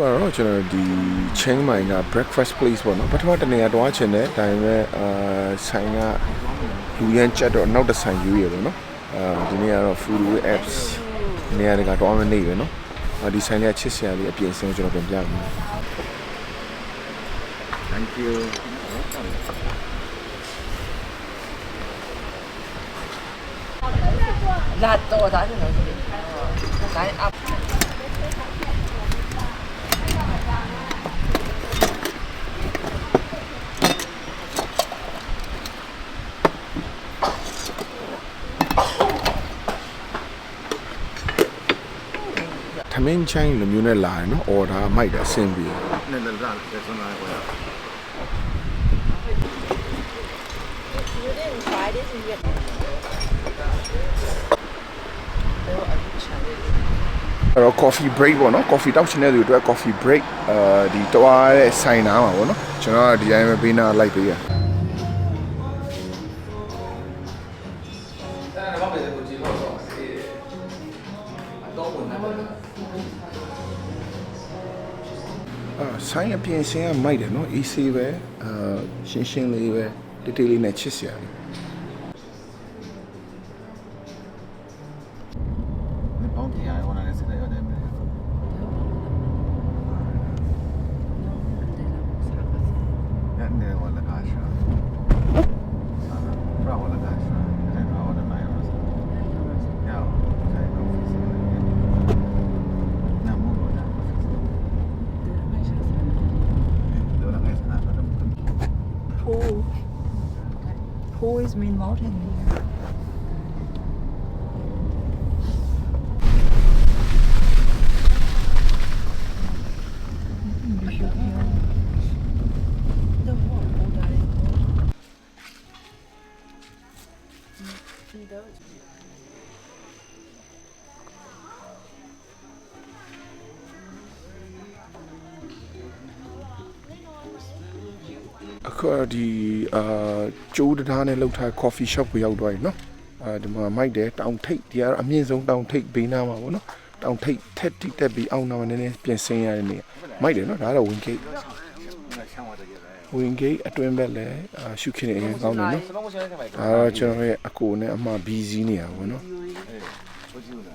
ကတော့ကျွန်တော်ဒီ Chiang Mai က breakfast place ပေါ့နော်ပထမတနေရာတွားချင်တယ်ဒါပေမဲ့အာဆိုင်ကလူရန်ကြက်တော့နောက်တစ်ဆိုင်ယူရပေါ့နော်အာဒီနေ့ကတော့ food apps နေရာတွေကတွားမနေပဲနော်အာဒီဆိုင်လေးကချစ်စရာလေးအပြင်ဆင်းကျွန်တော်ပြန်ပြမယ် Thank you လာတော့ဒါကျွန်တော်ဒါအ မင်းချိုင်းလိုမျိုးနဲ့လာတယ်နော် order မိုက်တယ်အဆင်ပြေ Nella zona, che sono la quella. You didn't try this in Vietnam. အဲ့တော့ coffee break ပေါ့နော် coffee တောက်ချင်တဲ့သူတွေအတွက် coffee break အာဒီတွားတဲ့ဆိုင်နာမှာပေါ့နော်ကျွန်တော်ကဒီတိုင်းပဲဘေးနားလိုက်ပေးရ ဆိုင်အပြင်ဆင်းကမိုက်တယ်နော် AC ပဲအာရှင်းရှင်းလေးပဲတိတိလေးနဲ့ချစ်စရာလေး Ne ponti hai una che si deve vedere. Ne Who is Min Mountain? အခုကဒီအာကျိုးတရားနဲ့လောက်ထား coffee shop ကိုရောက်သွားပြီနော်အာဒီမှာမိုက်တယ်တောင်ထိပ်ဒီကတော့အမြင့်ဆုံးတောင်ထိပ်ဘေးနားမှာပေါ့နော်တောင်ထိပ်ထက်တိတက်ပြီးအောင်းနာမှာနည်းနည်းပြင်ဆင်ရတဲ့နေရာမိုက်တယ်နော်ဒါကတော့ wing gate Una siamo da chiedere. wing gate အတွင်းဘက်လည်းအာရှုခင်းနေအရင်ကောင်းတယ်နော်ဒါတော့ကျွန်တော်ရဲ့အကိုနဲ့အမ busy နေရပါဘောနော် Così una.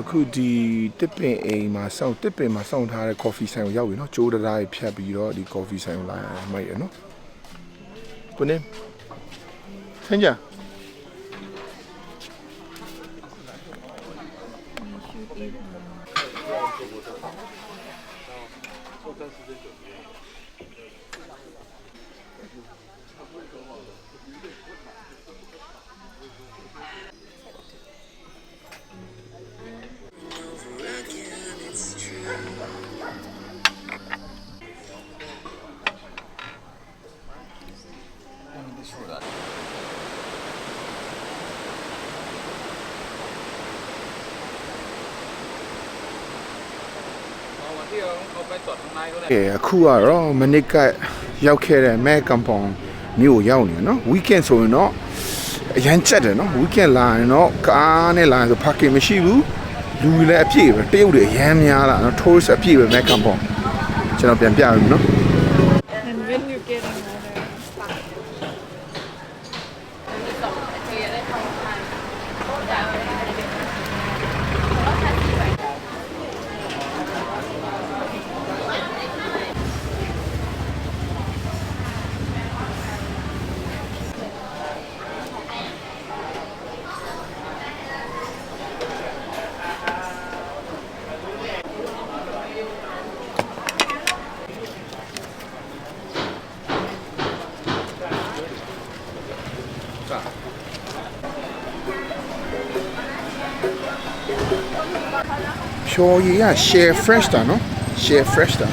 အခုဒီတစ်ပင်အိမ်မှာစောင့်တစ်ပင်မှာစောင့်ထားတဲ့ coffee ဆိုင်ကိုရောက်ပြီနော်ကျိုးတရားကြီးဖြတ်ပြီးတော့ဒီ coffee ဆိုင်ကိုလာရမိုက်ရနော်ကိုနေဆင်းကြ ကဲအခုကတော့မနစ်ကရောက်ခဲ့တဲ့မဲကမ်ပေါင်မြို့ကိုရောက်နေနော် weekend ဆိုရင်တော့အရန်ချက်တယ်နော် weekend လာရင်တော့ကားနဲ့လာရင်ဆို parking မရှိဘူးလူတွေလည်းအပြည့်ပဲတရုတ်တွေအရန်များလာနော် tourist အပြည့်ပဲမဲကမ်ပေါင်ကျွန်တော်ပြန်ပြရမယ်နော် ဖြော်ရည်က share fresh တာနော် share fresh တာ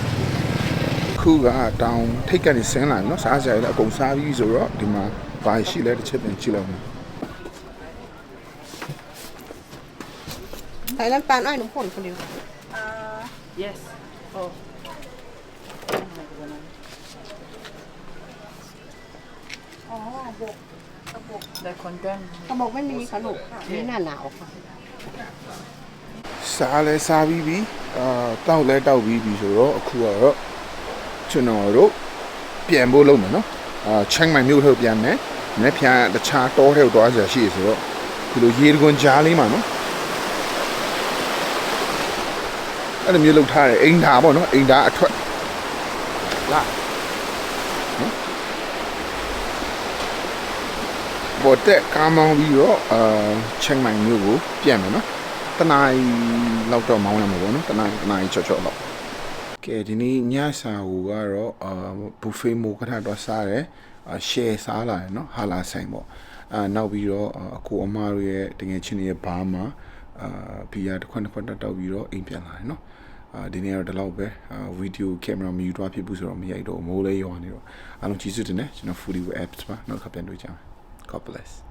ခုကတောင်ထိတ်ကနေဆင်းလာပြီနော်စားကြရလည်းအကုန်စားပြီးဆိုတော့ဒီမှာဘာရှိလဲတစ်ချက်ပြန်ကြည့်လိုက်မယ် ไทยแลนด์ปานอ้อยหนุ่มพ่นคนเดียว Uh, yes. Oh. Oh, book. The book. The content. กระบอกไม่มีค่ะลูกนี่หน้าหนาวค่ะ စားလဲစားပြီးပြီအာတောက်လဲတောက်ပြီးပြီဆိုတော့အခုကတော့ကျွန်တော်တို့ပြန်ဖို့လုပ်မယ်နော်အာချန်မိုင်မြို့ထုတ်ပြန်မယ်မနေ့ပြန်တခြားတောထဲကိုသွားစရာရှိရဆိုတော့ဒီလိုရေတကွန်ကြားလေးမှာနော်အဲ့လိုမျိုးလုပ်ထားတယ်အိမ်ဓာပေါ့နော်အိမ်ဓာအထွက်လာနော်ဘောတက်ကားမောင်းပြီးတော့အာချန်မိုင်မြို့ကိုပြန်မယ်နော် တနားရီလောက်တော့မောင်းရမှာပေါ့နော်တနားရီတနားရီချော့ချော့လောက်ကဲဒီနေ့ညစာဟူကတော့အာဘူဖေမိုကထတော့စားတယ်အာရှယ်စားလာတယ်နော်ဟာလာဆိုင်ပေါ့အာနောက်ပြီးတော့အာအကိုအမတို့ရဲ့တကယ်ချင်းရဲ့ဘားမှာအာဘီယာတစ်ခွက်တစ်ခွက်တက်တော့ပြီးတော့အိမ်ပြန်လာတယ်နော်အာဒီနေ့ကတော့ဒီလောက်ပဲအာဗီဒီယိုကင်မရာမယူတော့ဖြစ်ဘူးဆိုတော့မရိုက်တော့မိုးလေးရောနေတော့အားလုံးကျေးဇူးတင်တယ်ကျွန်တော် Foodie Apps ပါနောက်တစ်ခါပြန်တွေ့ကြမယ် God bless